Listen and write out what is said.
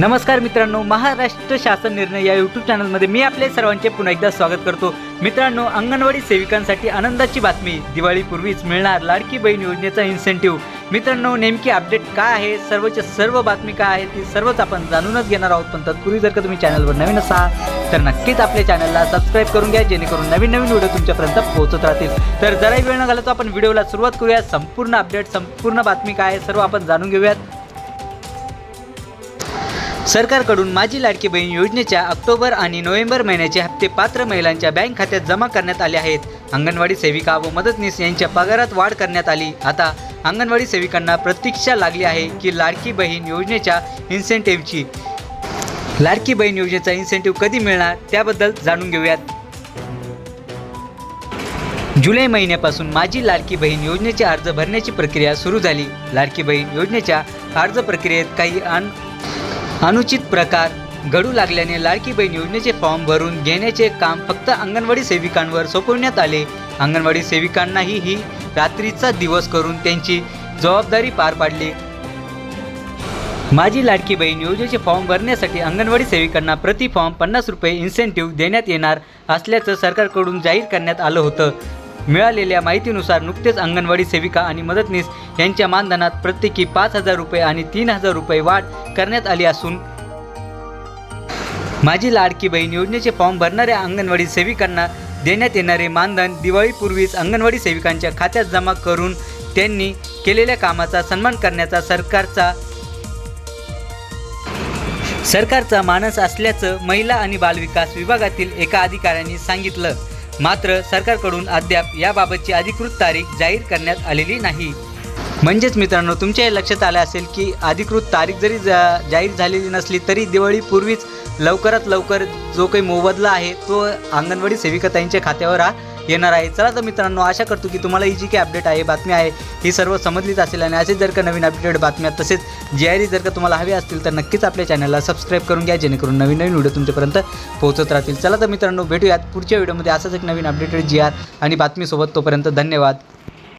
नमस्कार मित्रांनो महाराष्ट्र शासन निर्णय या यूट्यूब चॅनलमध्ये मी आपले सर्वांचे पुन्हा एकदा स्वागत करतो. मित्रांनो अंगणवाडी सेविकांसाठी आनंदाची बातमी. दिवाळीपूर्वीच मिळणार लाडकी बहीण योजनेचा इन्सेंटिव्ह मित्रांनो नेमकी अपडेट काय आहे? सर्वच्या सर्व बातमी काय आहे ती सर्वच आपण जाणूनच घेणार आहोत. पण तत्पूर्वी जर का तुम्ही चॅनलवर नवीन असाल तर नक्कीच आपल्या चॅनलला सबस्क्राईब करून घ्या जेणेकरून नवीन नवीन व्हिडिओ तुमच्यापर्यंत पोहोचत राहतील. तर जराही वेळ न घालतो आपण व्हिडिओला सुरुवात करूया. संपूर्ण अपडेट संपूर्ण बातमी काय आहे सर्व आपण जाणून घेऊयात. सरकारकडून माझी लाडकी बहीण योजनेच्या ऑक्टोबर आणि नोव्हेंबर महिन्याचे हप्ते पात्र महिलांच्या बँक खात्यात जमा करण्यात आले आहेत. अंगणवाडी सेविका व मदतनीस यांच्या पगारात वाढ करण्यात आली. आता अंगणवाडी सेविकांना प्रतीक्षा लागली आहे की लाडकी बहीण योजनेच्या इन्सेंटिव्हची लाडकी बहीण योजनेचा इन्सेंटिव्ह कधी मिळणार त्याबद्दल जाणून घेऊयात. जुलै महिन्यापासून माझी लाडकी बहीण योजनेचे अर्ज भरण्याची प्रक्रिया सुरू झाली. लाडकी बहीण योजनेच्या अर्ज प्रक्रियेत काही अन अनुचित प्रकार घडू लागल्याने लाडकी बहीण योजनेचे फॉर्म भरून घेण्याचे काम फक्त अंगणवाडी सेविकांवर सोपवण्यात आले. अंगणवाडी सेविकांनाही ही रात्रीचा दिवस करून त्यांची जबाबदारी पार पाडली. माझी लाडकी बहीण योजनेचे फॉर्म भरण्यासाठी अंगणवाडी सेविकांना प्रति फॉर्म पन्नास रुपये इन्सेंटिव्ह देण्यात येणार असल्याचं सरकारकडून जाहीर करण्यात आलं होतं. मिळालेल्या माहितीनुसार नुकतेच अंगणवाडी सेविका आणि मदतनीस यांच्या मानधनात प्रत्येकी पाच हजार रुपये आणि तीन हजार रुपये वाढ करण्यात आली असून माझी लाडकी बहीण योजनेचे फॉर्म भरणाऱ्या अंगणवाडी सेविकांना देण्यात येणारे मानधन दिवाळीपूर्वीच अंगणवाडी सेविकांच्या खात्यात जमा करून त्यांनी केलेल्या कामाचा सन्मान करण्याचा सरकारचा सरकारचा मानस असल्याचं महिला आणि बालविकास विभागातील एका अधिकाऱ्यांनी सांगितलं. मात्र सरकारकडून अद्याप याबाबतची अधिकृत तारीख जाहीर करण्यात आलेली नाही. म्हणजेच मित्रांनो तुमच्या हे लक्षात आलं असेल की अधिकृत तारीख जरी जा जाहीर झालेली नसली तरी दिवाळीपूर्वीच लवकरात लवकर जो काही मोबदला आहे तो अंगणवाडी सेविकाताईंच्या खात्यावर हा येणार आहे. चला तर मित्रांनो आशा करतो की तुम्हाला ही जी काही अपडेट आहे बातमी आहे ही सर्व समजलीच असेल. आणि असेच जर का नवीन अपडेट बातम्या तसेच जी आर जर का तुम्हाला हवी असतील तर नक्कीच आपल्या चॅनलला सबस्क्राईब करून घ्या जेणेकरून नवीन नवीन व्हिडिओ तुमच्यापर्यंत पोहोचत राहतील. चला तर मित्रांनो भेटूयात पुढच्या व्हिडिओमध्ये असंच एक नवीन अपडेटेड जी आर आणि बातमीसोबत तोपर्यंत धन्यवाद.